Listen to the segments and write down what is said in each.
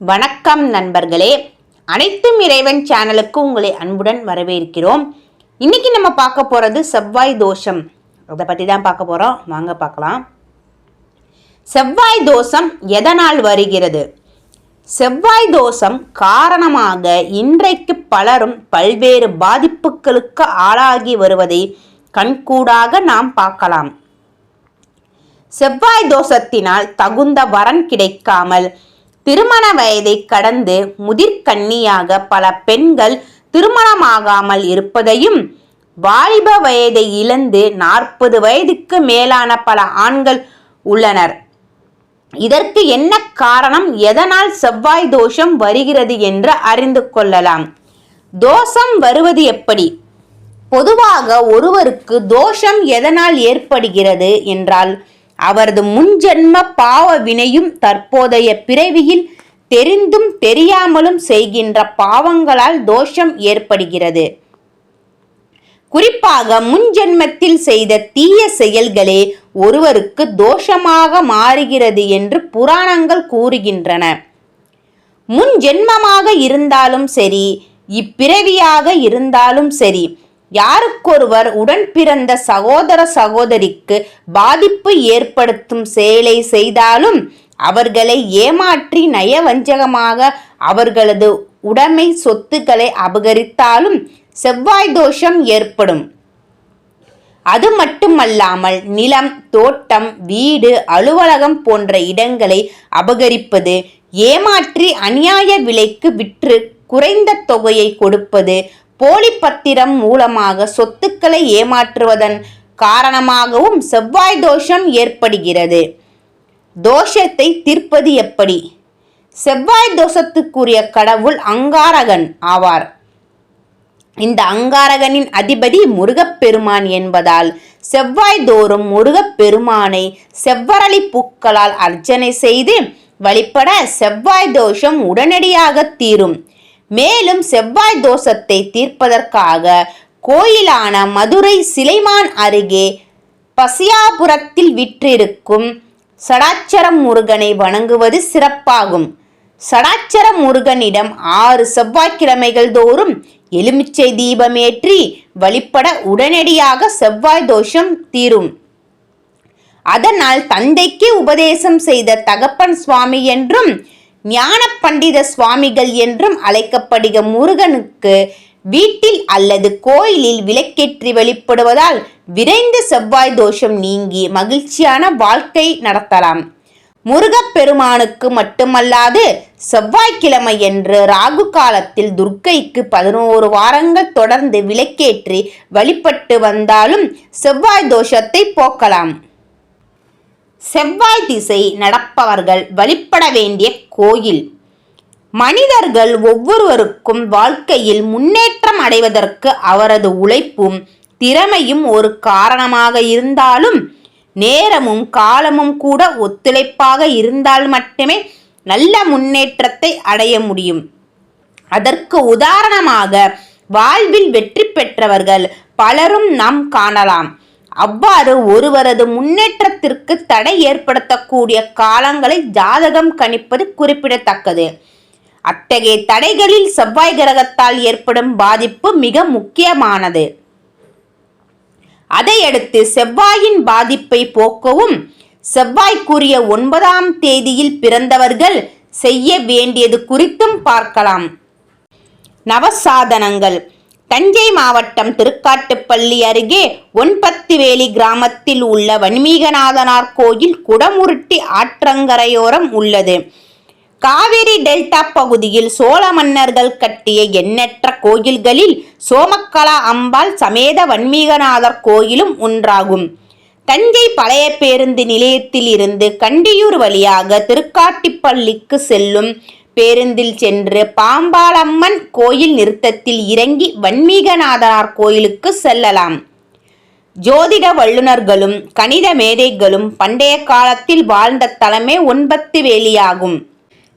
வணக்கம் நண்பர்களே. அனைத்தும் இறைவன் சேனலுக்கு உங்களை அன்புடன் வரவேற்கிறோம். இன்னைக்கு நம்ம பார்க்க போகிறது செவ்வாய் தோஷம். அதை பற்றி தான் பார்க்க போகிறோம் வாங்க பார்க்கலாம். செவ்வாய் தோஷம் எதனால் வருகிறது? செவ்வாய் தோஷம் காரணமாக இன்றைக்கு பலரும் பல்வேறு பாதிப்புகளுக்கு ஆளாகி வருவதை கண்கூடாக நாம் பார்க்கலாம். செவ்வாய் தோஷத்தினால் தகுந்த வரன் கிடைக்காமல் திருமண வயதை கடந்து முதிர்கன்னியாக பல பெண்கள் திருமணமாகாமல் இருப்பதையும் வாலிப வயதை இழந்து நாற்பது வயதுக்கு மேலான பல ஆண்கள் உள்ளனர். இதற்கு என்ன காரணம்? எதனால் செவ்வாய் தோஷம் வருகிறது என்று அறிந்து கொள்ளலாம். தோஷம் வருவது எப்படி? பொதுவாக ஒருவருக்கு தோஷம் எதனால் ஏற்படுகிறது என்றால் அவரது முன்ஜென்ம பாவ வினையும் தற்போதைய பிறவியில் தெரிந்தும் தெரியாமலும் செய்கின்ற பாவங்களால் தோஷம் ஏற்படுகிறது. குறிப்பாக முன்ஜென்மத்தில் செய்த தீய செயல்களே ஒருவருக்கு தோஷமாக மாறுகிறது என்று புராணங்கள் கூறுகின்றன. முன் ஜென்மமாக இருந்தாலும் சரி இப்பிறவியாக இருந்தாலும் சரி யாருக்கொருவர் உடன் பிறந்த சகோதர சகோதரிக்கு பாதிப்பு ஏற்படுத்தும் செயலை செய்தாலும் அவர்களை ஏமாற்றி நயவஞ்சகமாக அவர்களது உடைமை சொத்துக்களை அபகரித்தாலும் செவ்வாய் தோஷம் ஏற்படும். அது மட்டுமல்லாமல் நிலம் தோட்டம் வீடு அலுவலகம் போன்ற இடங்களை அபகரிப்பது ஏமாற்றி அநியாய விலைக்கு விற்று குறைந்த தொகையை கொடுப்பது போலி பத்திரம் மூலமாக சொத்துக்களை ஏமாற்றுவதன் காரணமாகவும் செவ்வாய் தோஷம் ஏற்படுகிறது. தோஷத்தை தீர்ப்பது எப்படி? செவ்வாய் தோஷத்துக்குரிய கடவுள் அங்காரகன் ஆவார். இந்த அங்காரகனின் அதிபதி முருகப்பெருமான் என்பதால் செவ்வாய் தோறும் முருகப்பெருமானை செவ்வரளி பூக்களால் அர்ச்சனை செய்து வழிபட செவ்வாய் தோஷம் உடனடியாக தீரும். மேலும் செவ்வாய் தோஷத்தை தீர்ப்பதற்காக கோயிலான மதுரை சிலைமான் அருகே பசியாபுரத்தில் விற்றிருக்கும் சடாச்சரம் முருகனை வணங்குவது சிறப்பாகும். சடாச்சர முருகனிடம் ஆறு செவ்வாய்க்கிழமைகள் தோறும் எலுமிச்சை தீபமேற்றி வழிபட உடனடியாக செவ்வாய் தோஷம் தீரும். அதனால் தந்தைக்கு உபதேசம் செய்த தகப்பன் சுவாமி என்றும் ஞான பண்டித சுவாமிகள் என்றும் அழைக்கப்படுகிற முருகனுக்கு வீட்டில் அல்லது கோயிலில் விளக்கேற்றி வெளிப்படுவதால் விரைந்து செவ்வாய் தோஷம் நீங்கி மகிழ்ச்சியான வாழ்க்கை நடத்தலாம். முருகப்பெருமானுக்கு மட்டுமல்லாது செவ்வாய்க்கிழமை என்று ராகு காலத்தில் துர்க்கைக்கு பதினோரு வாரங்கள் தொடர்ந்து விளக்கேற்றி வழிபட்டு வந்தாலும் செவ்வாய் தோஷத்தை போக்கலாம். செவ்வாய் திசை நடப்பவர்கள் வழிபட வேண்டிய கோயில். மனிதர்கள் ஒவ்வொருவருக்கும் வாழ்க்கையில் முன்னேற்றம் அடைவதற்கு அவரது உழைப்பும் திறமையும் ஒரு காரணமாக இருந்தாலும் நேரமும் காலமும் கூட ஒத்துழைப்பாக இருந்தால் மட்டுமே நல்ல முன்னேற்றத்தை அடைய முடியும். அதற்கு உதாரணமாக வாழ்வில் வெற்றி பெற்றவர்கள் பலரும் நாம் காணலாம். அவ்வாறு ஒருவரது முன்னேற்றத்திற்கு தடை ஏற்படுத்தக்கூடிய காலங்களை ஜாதகம் கணிப்பது குறிப்பிடத்தக்கது. அத்தகைய தடைகளில் செவ்வாய் கிரகத்தால் ஏற்படும் பாதிப்பு மிக முக்கியமானது. அதையடுத்து செவ்வாயின் பாதிப்பை போக்கவும் செவ்வாய்க்குரிய ஒன்பதாம் தேதியில் பிறந்தவர்கள் செய்ய வேண்டியது குறித்தும் பார்க்கலாம். நவசாதனங்கள். தஞ்சை மாவட்டம் திருக்காட்டுப்பள்ளி அருகே ஒன்பத்திவேலி கிராமத்தில் உள்ள வன்மீகநாதனார் கோயில் குடமுருட்டி ஆற்றங்கரையோரம் உள்ளது. காவிரி டெல்டா பகுதியில் சோழ மன்னர்கள் கட்டிய எண்ணற்ற கோயில்களில் சோமக்கலா அம்பாள் சமேத வன்மீகநாதர் கோயிலும் ஒன்றாகும். தஞ்சை பழைய பேருந்து நிலையத்தில் இருந்து கண்டியூர் வழியாக திருக்காட்டிப்பள்ளிக்கு செல்லும் பேருந்தில் சென்று பாம்பாளம்மன் கோயில் நிறுத்தத்தில் இறங்கி வன்மீகநாதனார் கோயிலுக்கு செல்லலாம். ஜோதிட வல்லுநர்களும் கணித மேதைகளும் பண்டைய காலத்தில் வாழ்ந்த தலமே ஒன்பத்து வேலியாகும்.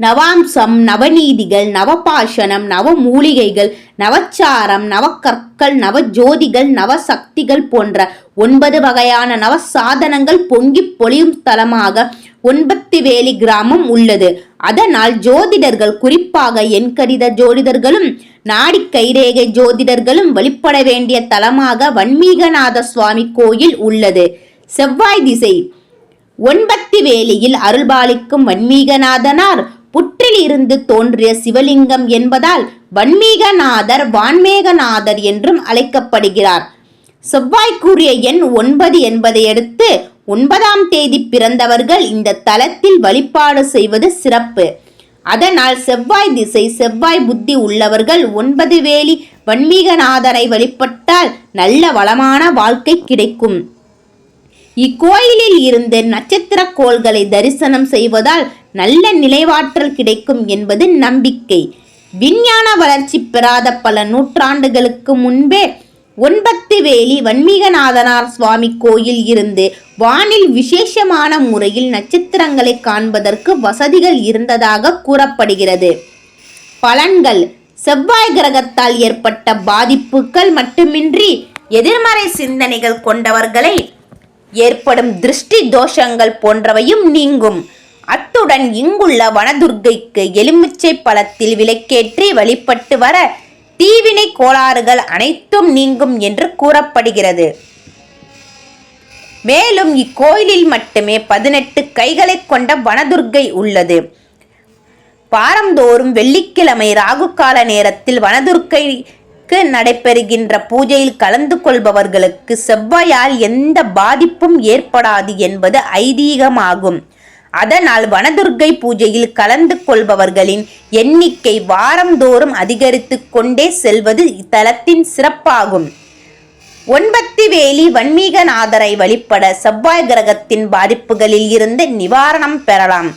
நவாம்சம் நவநீதிகள் நவபாஷணம் நவமூலிகைகள் நவச்சாரம் நவக்கற்கள் நவஜோதிகள் நவசக்திகள் போன்ற ஒன்பது வகையான நவசாதனங்கள் பொங்கி பொழியும் தலமாக ஒன்பத்து வேலி கிராமம் உள்ளது. அதனால் ஜோதிடர்கள் குறிப்பாக எண்கடித ஜோதிடர்களும் நாடி கைரேகை ஜோதிடர்களும் வழிபட வேண்டிய தலமாக வன்மீகநாத சுவாமி கோயில் உள்ளது. செவ்வாய் திசை. ஒன்பத்தி வேலியில் அருள்பாலிக்கும் வன்மீகநாதனார் புற்றில் இருந்து தோன்றிய சிவலிங்கம் என்பதால் வன்மீகநாதர் வான்மேகநாதர் என்றும் அழைக்கப்படுகிறார். செவ்வாய்க்குரிய எண் ஒன்பது என்பதை அடுத்து ஒன்பதாம் தேதி பிறந்தவர்கள் இந்த தலத்தில் வழிபாடு செய்வது சிறப்பு. அதனால் செவ்வாய் திசை செவ்வாய் புத்தி உள்ளவர்கள் ஒன்பது வேலி வன்மீகநாதரை வழிபட்டால் நல்ல வளமான வாழ்க்கை கிடைக்கும். இக்கோயிலில் இருந்து நட்சத்திர கோள்களை தரிசனம் செய்வதால் நல்ல நிலைவாற்றல் கிடைக்கும் என்பது நம்பிக்கை. விஞ்ஞான வளர்ச்சி பெறாத பல நூற்றாண்டுகளுக்கு முன்பே ஒன்பத்து வேலி வன்மீகநாதனார் சுவாமி கோயில் இருந்து வானில் விசேஷமான முறையில் நட்சத்திரங்களை காண்பதற்கு வசதிகள் இருந்ததாக கூறப்படுகிறது. பலன்கள். செவ்வாய் கிரகத்தால் ஏற்பட்ட பாதிப்புகள் மட்டுமின்றி எதிர்மறை சிந்தனைகள் கொண்டவர்களை ஏற்படும் திருஷ்டி தோஷங்கள் போன்றவையும் நீங்கும். அத்துடன் இங்குள்ள வனதுர்க்கைக்கு எலுமிச்சை பழத்தில் விளக்கேற்றி வழிபட்டு வர தீவினை கோளாறுகள் அனைத்தும் நீங்கும் என்று கூறப்படுகிறது. மேலும் இக்கோயிலில் மட்டுமே பதினெட்டு கைகளை கொண்ட வனதுர்கை உள்ளது. வாரந்தோறும் வெள்ளிக்கிழமை ராகுகால நேரத்தில் வனதுர்க்கைக்கு நடைபெறுகின்ற பூஜையில் கலந்து கொள்பவர்களுக்கு செவ்வாயால் எந்த பாதிப்பும் ஏற்படாது என்பது ஐதீகமாகும். அதனால் வனதுர்கை பூஜையில் கலந்து கொள்பவர்களின் எண்ணிக்கை வாரந்தோறும் அதிகரித்து கொண்டே செல்வது இத்தலத்தின் சிறப்பாகும். ஒன்பத்தி வேலி வன்மீகநாதரை வழிபட செவ்வாய் கிரகத்தின் பாதிப்புகளில் இருந்து நிவாரணம் பெறலாம்.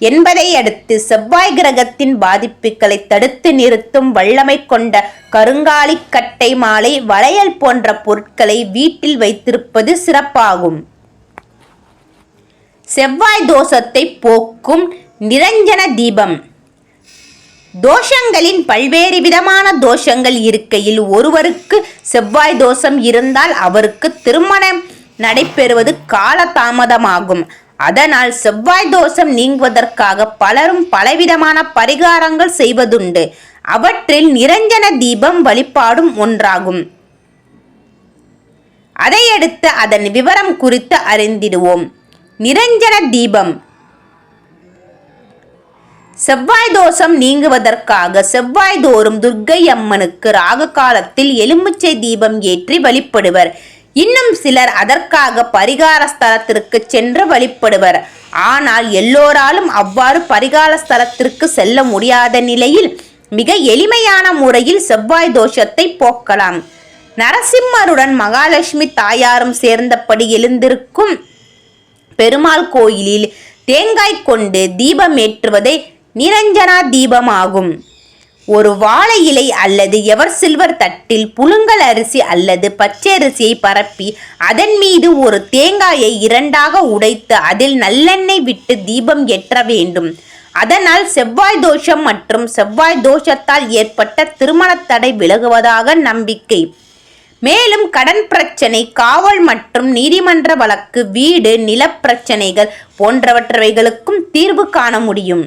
என்பதை அடுத்து செவ்வாய் கிரகத்தின் பாதிப்புகளை தடுத்து நிறுத்தும் வல்லமை கொண்ட கருங்காலி கட்டை மாலை வளையல் போன்ற பொருட்களை வீட்டில் வைத்திருப்பது சிறப்பாகும். செவ்வாய் தோஷத்தை போக்கும் நிரஞ்சன தீபம். தோஷங்களின் பல்வேறு விதமான தோஷங்கள் இருக்கையில் ஒருவருக்கு செவ்வாய் தோஷம் இருந்தால் அவருக்கு திருமணம் நடைபெறுவது காலதாமதமாகும். அதனால் செவ்வாய் தோஷம் நீங்குவதற்காக பலரும் பலவிதமான பரிகாரங்கள் செய்வதுண்டு. அவற்றில் நிரஞ்சன தீபம் வழிபாடும் ஒன்றாகும். அதையடுத்து அதன் விவரம் குறித்து அறிந்திடுவோம். நிரஞ்சன தீபம். செவ்வாய் தோஷம் நீங்குவதற்காக செவ்வாய் தோறும் துர்க்கை அம்மனுக்கு ராக காலத்தில் எலுமிச்சை தீபம் ஏற்றி வழிபடுவர். இன்னும் சிலர் அதற்காக பரிகார ஸ்தலத்திற்கு சென்று வழிபடுவர். ஆனால் எல்லோராலும் அவ்வாறு பரிகார ஸ்தலத்திற்கு செல்ல முடியாத நிலையில் மிக எளிமையான முறையில் செவ்வாய் தோஷத்தை போக்கலாம். நரசிம்மருடன் மகாலட்சுமி தாயாரும் சேர்ந்தபடி எழுந்திருக்கும் பெருமாள் கோயிலில் தேங்காய் கொண்டு தீபம் ஏற்றுவதே நிரஞ்சனா தீபமாகும். ஒரு வாழை இலை அல்லது எவர் சில்வர் தட்டில் புழுங்கல் அரிசி அல்லது பச்சரிசியை பரப்பி அதன் மீது ஒரு தேங்காயை இரண்டாக உடைத்து அதில் நல்லெண்ணெய் விட்டு தீபம் ஏற்ற வேண்டும். அதனால் செவ்வாய் தோஷம் மற்றும் செவ்வாய் தோஷத்தால் ஏற்பட்ட திருமண தடை விலகுவதாக நம்பிக்கை. மேலும் கடன் பிரச்சனை காவல் மற்றும் நீதிமன்ற வழக்கு வீடு நிலப்பிரச்சனைகள் போன்றவற்றவைகளுக்கும் தீர்வு காண முடியும்.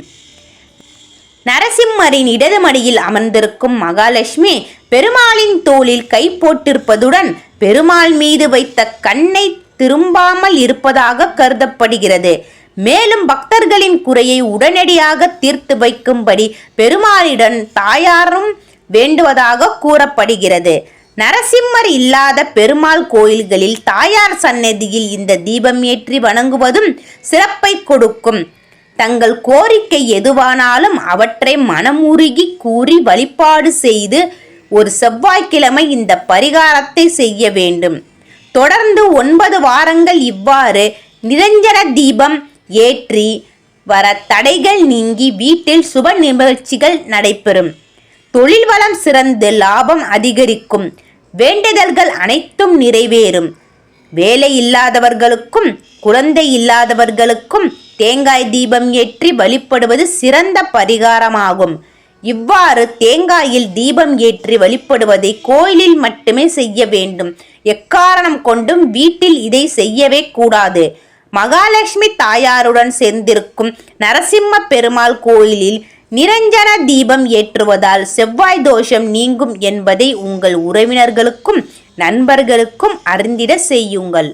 நரசிம்மரின் இடது மடியில் அமர்ந்திருக்கும் மகாலட்சுமி பெருமாளின் தோளில் கை போட்டிருப்பதுடன் பெருமாள் மீது வைத்த கண்ணை திரும்பாமல் இருப்பதாக கருதப்படுகிறது. மேலும் பக்தர்களின் குறையை உடனடியாக தீர்த்து வைக்கும்படி பெருமாளிடம் தாயாரும் வேண்டுவதாக கூறப்படுகிறது. நரசிம்மர் இல்லாத பெருமாள் கோயில்களில் தாயார் சன்னதியில் இந்த தீபம் ஏற்றி வணங்குவதும் சிறப்பை கொடுக்கும். தங்கள் கோரிக்கை எதுவானாலும் அவற்றை மனமுருகி கூறி வழிபாடு செய்து ஒரு செவ்வாய்க்கிழமை இந்த பரிகாரத்தை செய்ய வேண்டும். தொடர்ந்து ஒன்பது வாரங்கள் இவ்வாறு நிரஞ்சன தீபம் ஏற்றி வர தடைகள் நீங்கி வீட்டில் சுப நிகழ்ச்சிகள் நடைபெறும். தொழில் வளம் சிறந்து லாபம் அதிகரிக்கும். வேண்டுதல்கள் அனைத்தும் நிறைவேறும். வேலை இல்லாதவர்களுக்கும் குழந்தை இல்லாதவர்களுக்கும் தேங்காய் தீபம் ஏற்றி வழிபடுவது சிறந்த பரிகாரமாகும். இவ்வாறு தேங்காயில் தீபம் ஏற்றி வழிபடுவதை கோயிலில் மட்டுமே செய்ய வேண்டும். எக்காரணம் கொண்டும் வீட்டில் இதை செய்யவே கூடாது. மகாலட்சுமி தாயாருடன் சேர்ந்திருக்கும் நரசிம்ம பெருமாள் கோயிலில் நிரஞ்சன தீபம் ஏற்றுவதால் செவ்வாய் தோஷம் நீங்கும் என்பதை உங்கள் உறவினர்களுக்கும் நண்பர்களுக்கும் அறிந்திட செய்யுங்கள்.